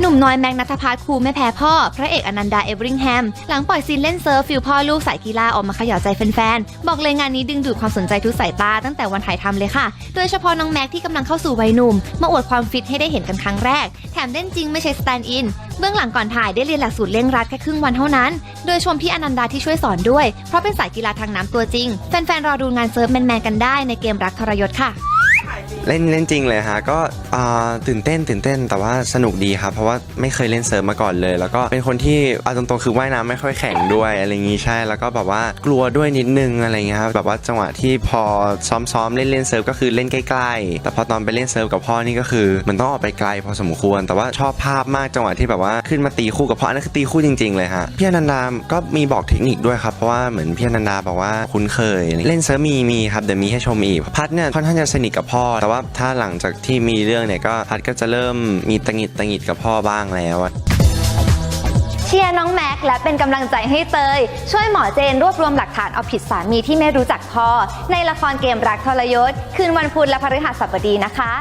หนุ่มน้อยแม็กนัทพัฒน์ครูไม่แพ้พ่อ พระเอกอนันดาเอเวอริงแฮม หลังปล่อยซีนเล่นเซิร์ฟฟิลพ่อลูกสายกีฬาออกมาขย่าใจแฟนๆ บอกเลยงานนี้ดึงดูดความสนใจทุกสายตาตั้งแต่วันถ่ายทำเลยค่ะ โดยเฉพาะน้องแม็กที่กำลังเข้าสู่วัยหนุ่ม มาอวดความฟิตให้ได้เห็นกันครั้งแรก แถมเล่นจริงไม่ใช่สแตนด์อิน เบื้องหลังก่อนถ่ายได้เรียนหลักสูตรเร่งรัดแค่ครึ่งวันเท่านั้น โดยชมพี่อนันดาที่ช่วยสอนด้วย เพราะเป็นสายกีฬาทางน้ำตัวจริง แฟนๆ รอดูงานเซิร์ฟแมนๆ กันได้ในเกมรักทรยศค่ะ เล่นเล่นจริงเลยฮะก็ตื่นเต้นตื่นเต้น แต่ว่าสนุกดีครับเพราะว่าไม่เคยเล่นเซิร์ฟมาก่อนเลย แล้วก็เป็นคนที่เอาตรงๆคือว่ายน้ำไม่ค่อยแข็งด้วยอะไรอย่างงี้ใช่ แล้วก็แบบว่ากลัวด้วยนิดนึงอะไรเงี้ยครับแบบว่าจังหวะที่พอซ้อมๆเล่นเล่นเซิร์ฟก็คือเล่นใกล้ๆ แต่พอตอนไปเล่นเซิร์ฟกับพ่อนี่ก็คือมันต้องออกไปไกลพอสมควร แต่ว่าชอบภาพมากจังหวะที่แบบว่าขึ้นมาตีคู่กับพ่ออันนั้นคือตีคู่จริง ๆเลยฮะพี่อนันดาก็มีบอกเทคนิคด้วยครับเพราะว่าเหมือนพี่อนันดาบอกว่าคุ้นเคย เล่นเซิร์ฟมีมีครับเดี๋ยวมีให้ชมอีกพัดเนี่ยค่อนข้างจะสนิทกับพ่อแต่ว่าถ้าหลังจากที่มีเรื่องเนี่ยก็พัดก็จะเริ่มมีตังหิดตังหิดกับพ่อบ้างแล้วอะเชียร์น้องแม็กและเป็นกำลังใจให้เตย ช่วยหมอเจนรวบรวมหลักฐานเอาผิดสามีที่ไม่รู้จักพอ ในละครเกมรักทรยศ คืนวันพุธและพฤหัสบดีนะคะ